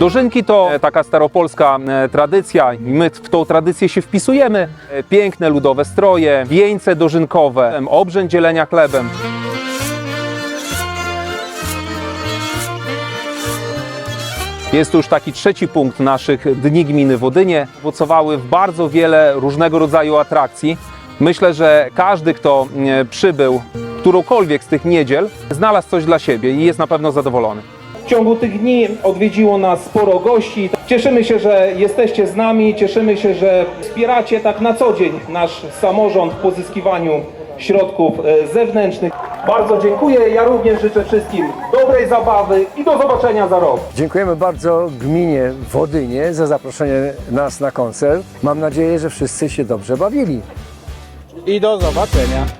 Dożynki to e, taka staropolska e, tradycja i my w tą tradycję się wpisujemy. E, Piękne ludowe stroje, wieńce dożynkowe, obrzęd dzielenia chlebem. Jest to już taki trzeci punkt naszych Dni Gminy Wodynie. Owocowały w bardzo wiele różnego rodzaju atrakcji. Myślę, że każdy, kto przybył którąkolwiek z tych niedziel, znalazł coś dla siebie i jest na pewno zadowolony. W ciągu tych dni odwiedziło nas sporo gości. Cieszymy się, że jesteście z nami, cieszymy się, że wspieracie tak na co dzień nasz samorząd w pozyskiwaniu środków e, zewnętrznych. Bardzo dziękuję. Ja również życzę wszystkim dobrej zabawy i do zobaczenia za rok. Dziękujemy bardzo gminie Wodynie za zaproszenie nas na koncert. Mam nadzieję, że wszyscy się dobrze bawili. I do zobaczenia.